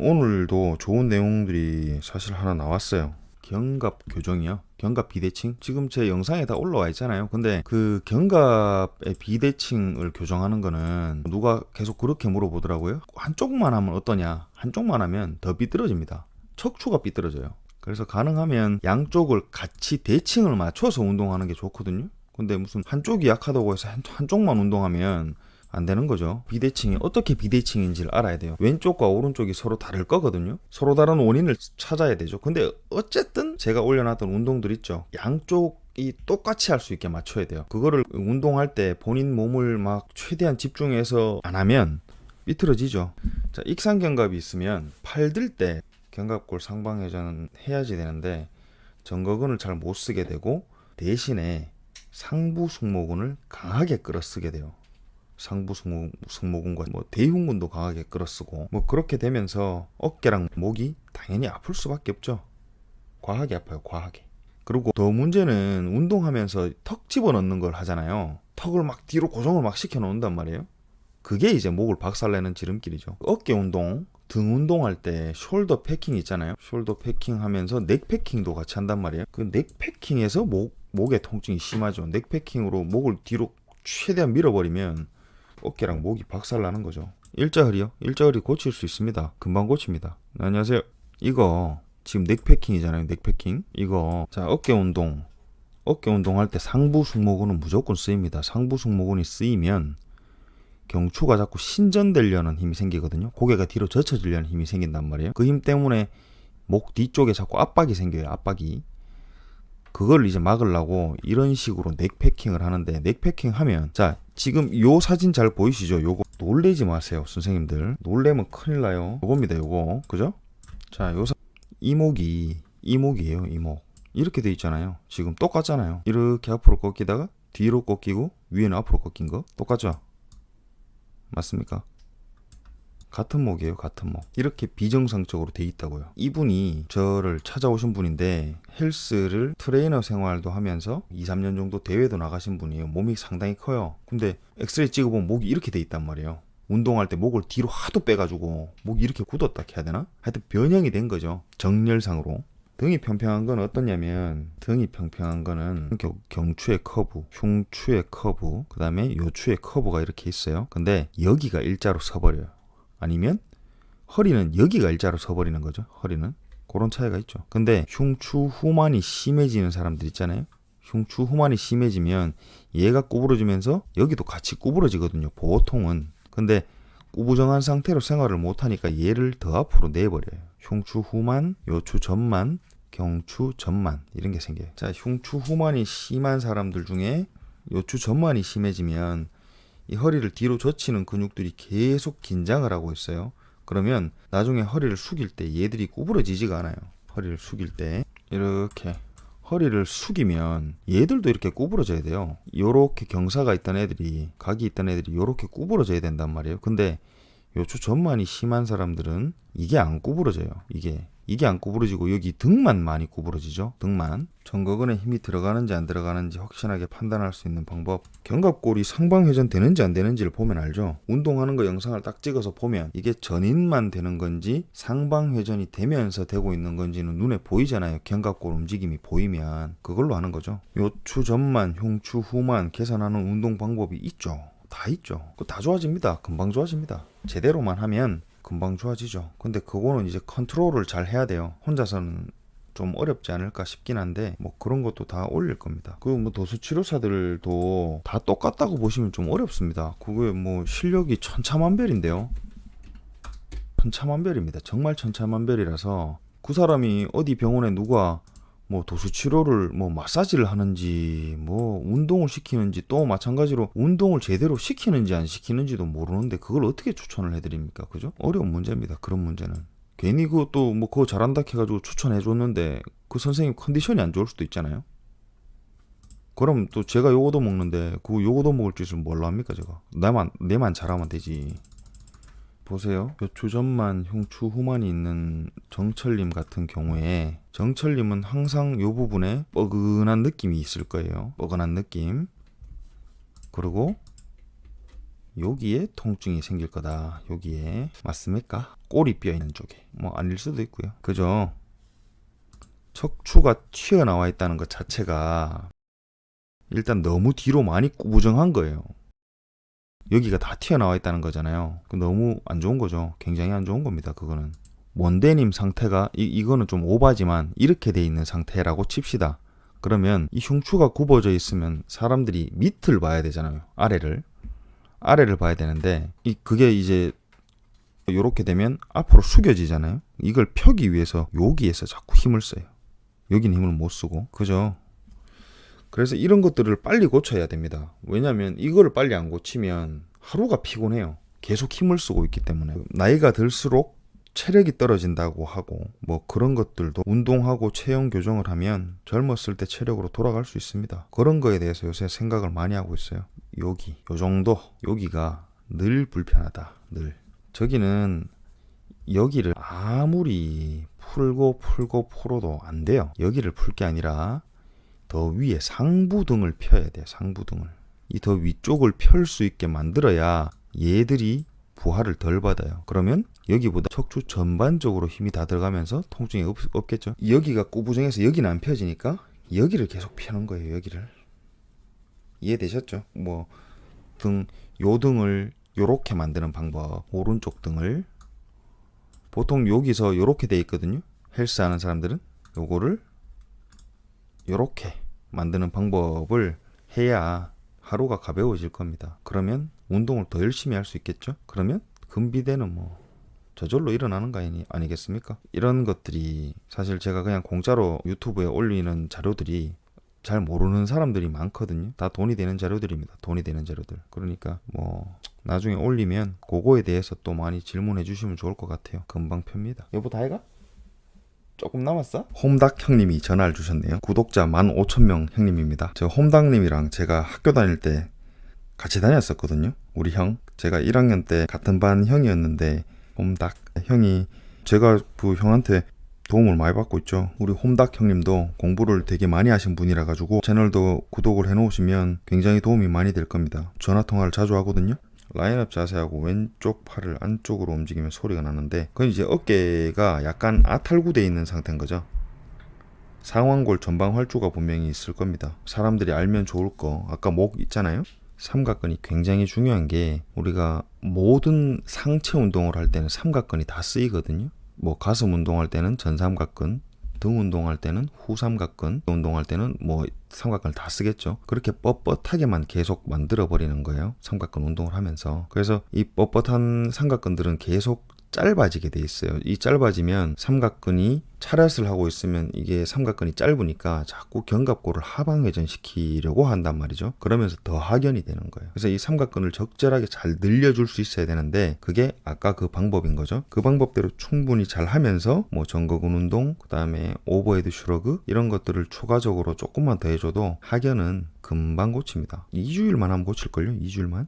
오늘도 좋은 내용들이 사실 하나 나왔어요. 견갑 교정이요. 견갑 비대칭. 지금 제 영상에 다 올라와 있잖아요. 근데 그 견갑의 비대칭을 교정하는 거는 누가 계속 그렇게 물어보더라고요. 한쪽만 하면 어떠냐? 한쪽만 하면 더 삐뚤어집니다. 척추가 삐뚤어져요. 그래서 가능하면 양쪽을 같이 대칭을 맞춰서 운동하는 게 좋거든요. 근데 무슨 한쪽이 약하다고 해서 한, 한쪽만 운동하면 안 되는 거죠. 비대칭이 어떻게 비대칭인지를 알아야 돼요. 왼쪽과 오른쪽이 서로 다를 거거든요. 서로 다른 원인을 찾아야 되죠. 근데 어쨌든 제가 올려놨던 운동들 있죠. 양쪽 이 똑같이 할 수 있게 맞춰야 돼요. 그거를 운동할 때 본인 몸을 막 최대한 집중해서 안 하면 삐뚤어지죠. 자, 익상견갑이 있으면 팔 들 때 견갑골 상방회전은 해야지 되는데 정거근을 잘 못 쓰게 되고 대신에 상부 승모근을 강하게 끌어쓰게 돼요. 상부 승모, 승모근과 뭐 대흉근도 강하게 끌어쓰고 뭐 그렇게 되면서 어깨랑 목이 당연히 아플 수밖에 없죠. 과하게 아파요. 과하게. 그리고 더 문제는 운동하면서 턱 집어넣는 걸 하잖아요. 턱을 막 뒤로 고정을 막 시켜 놓는단 말이에요. 그게 이제 목을 박살내는 지름길이죠. 어깨 운동, 등 운동할 때 숄더 패킹 있잖아요. 숄더 패킹 하면서 넥 패킹도 같이 한단 말이에요. 그 넥 패킹에서 목, 목의 통증이 심하죠. 넥 패킹으로 목을 뒤로 최대한 밀어버리면 어깨랑 목이 박살나는 거죠. 일자 허리요? 일자 허리 고칠 수 있습니다. 금방 고칩니다. 네, 안녕하세요. 이거 지금 넥 패킹이잖아요. 넥 패킹. 이거 자 어깨 운동. 어깨 운동할 때 상부 승모근은 무조건 쓰입니다. 상부 승모근이 쓰이면 경추가 자꾸 신전되려는 힘이 생기거든요. 고개가 뒤로 젖혀지려는 힘이 생긴단 말이에요. 그 힘 때문에 목 뒤쪽에 자꾸 압박이 생겨요. 압박이. 그걸 이제 막으려고 이런 식으로 넥패킹을 하는데 넥패킹 하면 자 지금 요 사진 잘 보이시죠? 요거 놀래지 마세요 선생님들 놀래면 큰일 나요 요겁니다 요거 그죠? 자요 사... 이목이 이목이에요 이목 이렇게 돼 있잖아요 지금 똑같잖아요 이렇게 앞으로 꺾이다가 뒤로 꺾이고 위에는 앞으로 꺾인 거 똑같죠? 맞습니까? 같은 목이에요, 같은 목. 이렇게 비정상적으로 돼 있다고요. 이분이 저를 찾아오신 분인데 헬스를 트레이너 생활도 하면서 2, 3년 정도 대회도 나가신 분이에요. 몸이 상당히 커요. 근데 엑스레이 찍어보면 목이 이렇게 돼 있단 말이에요. 운동할 때 목을 뒤로 하도 빼가지고 목이 이렇게 굳었다 해야 되나? 하여튼 변형이 된 거죠. 정렬상으로. 등이 평평한 건 어떠냐면 등이 평평한 거는 경, 경추의 커브, 흉추의 커브, 그 다음에 요추의 커브가 이렇게 있어요. 근데 여기가 일자로 서버려요. 아니면 허리는 여기가 일자로 서버리는 거죠. 허리는 그런 차이가 있죠. 근데 흉추 후만이 심해지는 사람들 있잖아요. 흉추 후만이 심해지면 얘가 구부러지면서 여기도 같이 구부러지거든요. 보통은. 근데 구부정한 상태로 생활을 못하니까 얘를 더 앞으로 내버려요. 흉추 후만, 요추 전만, 경추 전만 이런 게 생겨요. 자, 흉추 후만이 심한 사람들 중에 요추 전만이 심해지면 이 허리를 뒤로 젖히는 근육들이 계속 긴장을 하고 있어요. 그러면 나중에 허리를 숙일 때 얘들이 구부러지지가 않아요. 허리를 숙일 때 이렇게 허리를 숙이면 얘들도 이렇게 구부러져야 돼요. 요렇게 경사가 있던 애들이 각이 있던 애들이 요렇게 구부러져야 된단 말이에요. 근데 요추 전만이 심한 사람들은 이게 안 구부러져요. 이게 이게 안 구부러지고 여기 등만 많이 구부러지죠. 등만. 정거근에 힘이 들어가는지 안 들어가는지 확실하게 판단할 수 있는 방법. 견갑골이 상방회전 되는지 안 되는지를 보면 알죠. 운동하는 거 영상을 딱 찍어서 보면 이게 전인만 되는 건지 상방회전이 되면서 되고 있는 건지는 눈에 보이잖아요. 견갑골 움직임이 보이면 그걸로 하는 거죠. 요추 전만, 흉추 후만 계산하는 운동 방법이 있죠. 다 있죠. 그거 다 좋아집니다. 금방 좋아집니다. 제대로만 하면 금방 좋아지죠. 근데 그거는 이제 컨트롤을 잘 해야 돼요. 혼자서는 좀 어렵지 않을까 싶긴 한데 뭐 그런 것도 다 올릴 겁니다. 그 뭐 도수 치료사들도 다 똑같다고 보시면 좀 어렵습니다. 그게 뭐 실력이 천차만별인데요. 천차만별입니다. 정말 천차만별이라서 그 사람이 어디 병원에 누가 뭐 도수 치료를 뭐 마사지를 하는지 뭐 운동을 시키는지 또 마찬가지로 운동을 제대로 시키는지 안 시키는지도 모르는데 그걸 어떻게 추천을 해드립니까? 그죠? 어려운 문제입니다 그런 문제는. 괜히 그것도 뭐 그거 잘한다 해가지고 추천해 줬는데 그 선생님 컨디션이 안 좋을 수도 있잖아요. 그럼 또 제가 요거도 먹는데 그 요거도 먹을 짓을 뭘로 합니까 제가? 내만 내만 잘하면 되지 보세요. 요추전만 흉추 후만이 있는 정철님 같은 경우에 정철님은 항상 요 부분에 뻐근한 느낌이 있을 거예요. 뻐근한 느낌. 그리고 여기에 통증이 생길 거다. 여기에 맞습니까? 꼬리 뼈 있는 쪽에 뭐 아닐 수도 있고요. 그죠? 척추가 튀어나와 있다는 것 자체가 일단 너무 뒤로 많이 구부정한 거예요. 여기가 다 튀어나와 있다는 거잖아요. 그 너무 안 좋은 거죠. 굉장히 안 좋은 겁니다. 그거는. 원대님 상태가 이, 이거는 좀 오바지만 이렇게 돼 있는 상태라고 칩시다. 그러면 이 흉추가 굽어져 있으면 사람들이 밑을 봐야 되잖아요. 아래를. 아래를 봐야 되는데 이 그게 이제 요렇게 되면 앞으로 숙여지잖아요. 이걸 펴기 위해서 여기에서 자꾸 힘을 써요. 여기는 힘을 못 쓰고. 그죠? 그래서 이런 것들을 빨리 고쳐야 됩니다. 왜냐하면 이거를 빨리 안 고치면 하루가 피곤해요. 계속 힘을 쓰고 있기 때문에 나이가 들수록 체력이 떨어진다고 하고 뭐 그런 것들도 운동하고 체형 교정을 하면 젊었을 때 체력으로 돌아갈 수 있습니다. 그런 거에 대해서 요새 생각을 많이 하고 있어요. 여기 요 정도 여기가 늘 불편하다. 늘 저기는 여기를 아무리 풀고 풀고 풀어도 안 돼요. 여기를 풀 게 아니라 더 위에 상부등을 펴야 돼요. 상부등을. 이 더 위쪽을 펼 수 있게 만들어야 얘들이 부하를 덜 받아요. 그러면 여기보다 척추 전반적으로 힘이 다 들어가면서 통증이 없, 없겠죠. 여기가 꾸부정해서 여기는 안 펴지니까 여기를 계속 펴는 거예요. 여기를. 이해되셨죠? 뭐 등 요 등을 요렇게 만드는 방법. 오른쪽 등을 보통 여기서 요렇게 돼 있거든요. 헬스 하는 사람들은 요거를 요렇게 만드는 방법을 해야 하루가 가벼워질 겁니다. 그러면 운동을 더 열심히 할 수 있겠죠? 그러면 금비대는 뭐 저절로 일어나는 거 아니, 아니겠습니까? 이런 것들이 사실 제가 그냥 공짜로 유튜브에 올리는 자료들이 잘 모르는 사람들이 많거든요. 다 돈이 되는 자료들입니다. 돈이 되는 자료들. 그러니까 뭐 나중에 올리면 그거에 대해서 또 많이 질문해 주시면 좋을 것 같아요. 금방 펴니다. 여보 다 해가? 조금 남았어? 홈닥 형님이 전화를 주셨네요. 구독자 15,000명 형님입니다. 저 홈닥님이랑 제가 학교 다닐 때 같이 다녔었거든요. 우리 형. 제가 1학년 때 같은 반 형이었는데 홈닥 형이 제가 그 형한테 도움을 많이 받고 있죠. 우리 홈닥 형님도 공부를 되게 많이 하신 분이라 가지고 채널도 구독을 해 놓으시면 굉장히 도움이 많이 될 겁니다. 전화 통화를 자주 하거든요. 라인업 자세하고 왼쪽 팔을 안쪽으로 움직이면 소리가 나는데 그건 이제 어깨가 약간 아탈구돼 있는 상태인 거죠. 상완골 전방 활주가 분명히 있을 겁니다. 사람들이 알면 좋을 거 아까 목 있잖아요. 삼각근이 굉장히 중요한 게 우리가 모든 상체 운동을 할 때는 삼각근이 다 쓰이거든요. 뭐 가슴 운동할 때는 전삼각근, 등 운동할 때는 후삼각근, 운동할 때는 뭐 삼각근을 다 쓰겠죠. 그렇게 뻣뻣하게만 계속 만들어 버리는 거예요. 삼각근 운동을 하면서. 그래서 이 뻣뻣한 삼각근들은 계속 짧아지게 돼 있어요. 이 짧아지면 삼각근이 차렷을 하고 있으면 이게 삼각근이 짧으니까 자꾸 견갑골을 하방 회전 시키려고 한단 말이죠. 그러면서 더 하견이 되는 거예요. 그래서 이 삼각근을 적절하게 잘 늘려줄 수 있어야 되는데 그게 아까 그 방법인 거죠. 그 방법대로 충분히 잘 하면서 뭐 전거근 운동, 그 다음에 오버헤드 슈러그 이런 것들을 추가적으로 조금만 더 해줘도 하견은 금방 고칩니다. 2주일만 하면 고칠걸요? 2주일만?